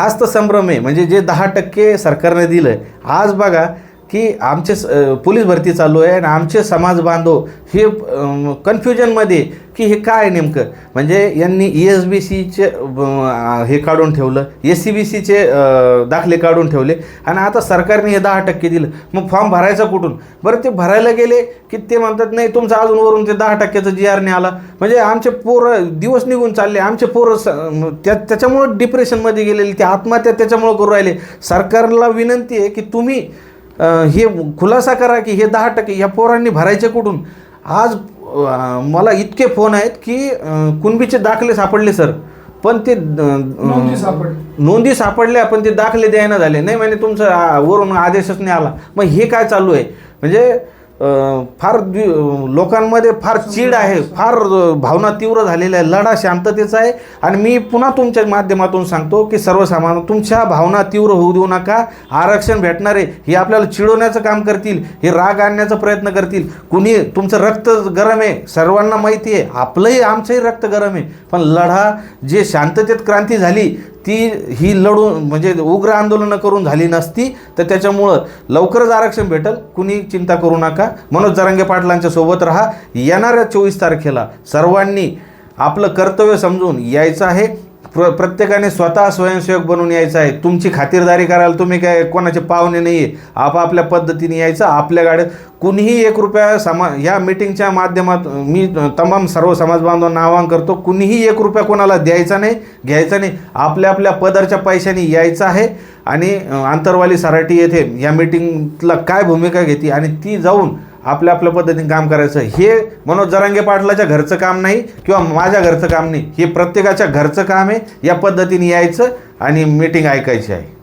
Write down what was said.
हाच तर संभ्रम आहे. म्हणजे जे दहा टक्के सरकारने दिलं आज बघा की आमचे स- पोलीस भरती चालू आहे आणि आमचे समाज बांधव हे कन्फ्युजनमध्ये की हे काय नेमकं? म्हणजे यांनी ई एस बी सीचे हे काढून ठेवलं एस सी बी सीचे दाखले काढून ठेवले आणि आता सरकारने हे दहा टक्के दिलं. मग फॉर्म भरायचा कुठून? बरं ते भरायला गेले की ते म्हणतात नाही तुमचं अजूनवरून ते दहा टक्क्याचं जी आर ने आला. म्हणजे आमचे पोरं दिवस निघून चालले. आमचे पोरं स- त्या त्याच्यामुळं डिप्रेशनमध्ये गेलेले ते आत्महत्या त्याच्यामुळं करू राहिले. सरकारला विनंती आहे की तुम्ही हे खुलासा करा की हे दहा टक्के या पोरांनी भरायचे कुठून? आज मला इतके फोन आहेत की कुणबीचे दाखले सापडले सर. पण ते नोंदी सापडल्या. पण ते दाखले द्यायला झाले. नाही म्हणजे तुमचं वरून आदेशच नाही आला. मग हे काय चालू आहे? म्हणजे फार द्वि- लोकांमध्ये फार चीड आहे फार भावना तीव्र झालेल्या आहे लढा शांततेचा आहे. आणि मी पुन्हा तुमच्या माध्यमातून सांगतो की सर्वसामान्य तुमच्या भावना तीव्र होऊ देऊ नका. आरक्षण भेटणारे हे आपल्याला चिडवण्याचं काम करतील हे राग आणण्याचा प्रयत्न करतील. कुणी तुमचं रक्त गरम आहे सर्वांना माहिती आहे आपलंही आमचंही रक्त गरम आहे. पण लढा जे शांततेत क्रांती झाली ती ही लढून म्हणजे उग्र आंदोलनं करून झाली नसती तर त्याच्यामुळं लवकरच आरक्षण भेटल. कुणी चिंता करू नका. मनोज जरांगे पाटलांच्या सोबत राहा. येणाऱ्या चोवीस तारखेला सर्वांनी आपलं कर्तव्य समजून यायचं आहे. प्र प्रत्येकाने स्वतः स्वयंसेवक बनून यायचं आहे. तुमची खातिरदारी करायला तुम्ही काय कोणाचे पाहुणे नाही आहे आपापल्या पद्धतीने यायचं आपल्या गाड्यात कुणीही एक रुपया समा या मिटिंगच्या माध्यमात मी तमाम सर्व समाज बांधवांना आवाहन करतो कुणीही एक रुपया कोणाला द्यायचा नाही घ्यायचा नाही. आपल्या आपल्या पदरच्या पैशाने यायचं आहे आणि आंतरवाली सराटी येथे या मिटिंगला काय भूमिका घेते आणि ती जाऊन आपल्या आपल्या पद्धतीने काम करायचं. हे मनोज जरांगे पाटलाच्या घरचं काम नाही किंवा माझ्या घरचं काम नाही. हे प्रत्येकाच्या घरचं काम आहे. या पद्धतीने यायचं आणि मीटिंग ऐकायची आहे.